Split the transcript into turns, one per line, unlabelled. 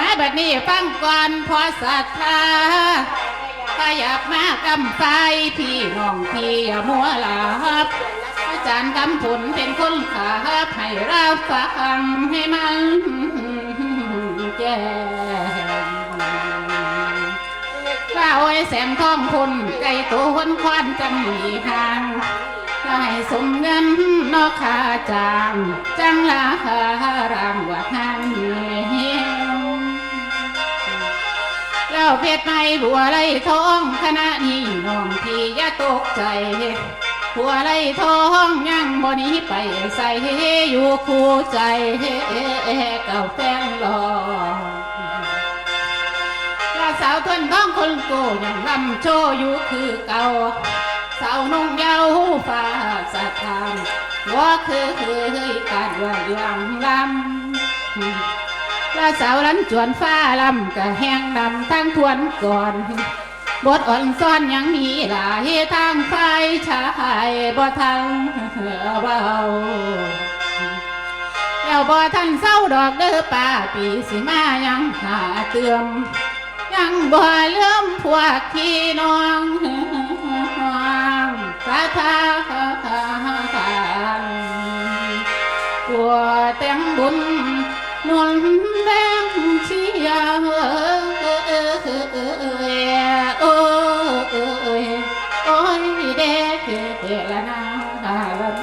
ดนี้ฟังก่อนพอศรัทธาถ้าอยากมากำไฟพี่น้องพี่อย่ามัวหลับอาจารย์กำผลเป็นคนขาบให้รับฟังให้มันแจ้งว่าโอ้ยแสงทองคุณไก่ตัวคนควันจังมีทางได้สมเงินนอกขาจางจังลาคารางว่าทาง แล้วเพชรไม่บัวไรทองคณะนี้น้องพี่อย่าตกใจหัวไรทองยังบนี้ไปใส่อยู่คู่ใจเก่าแฟนรอลาสาวทนท้องคนโกยังลำโชอยู่คือเก่าสาวนุ่งเยาวฟ้าสะทานว่าคือเคยการว่าเรื่องลำาสาวลันจวนฟ้าลำกะแห้งดำทั้งทวนก่อนบทอ่อนซ่อนยังมีหลายทางไฟชายบ่ทังเบาแล้วบ่ทันเศร้าดอกเด้อป่าปีสิมายังหาเตือมยังบ่เลื่อมพวกพี่น้องสาธาทานตัวเต็งบุญนวล อ้อยเด็กเกลนาลา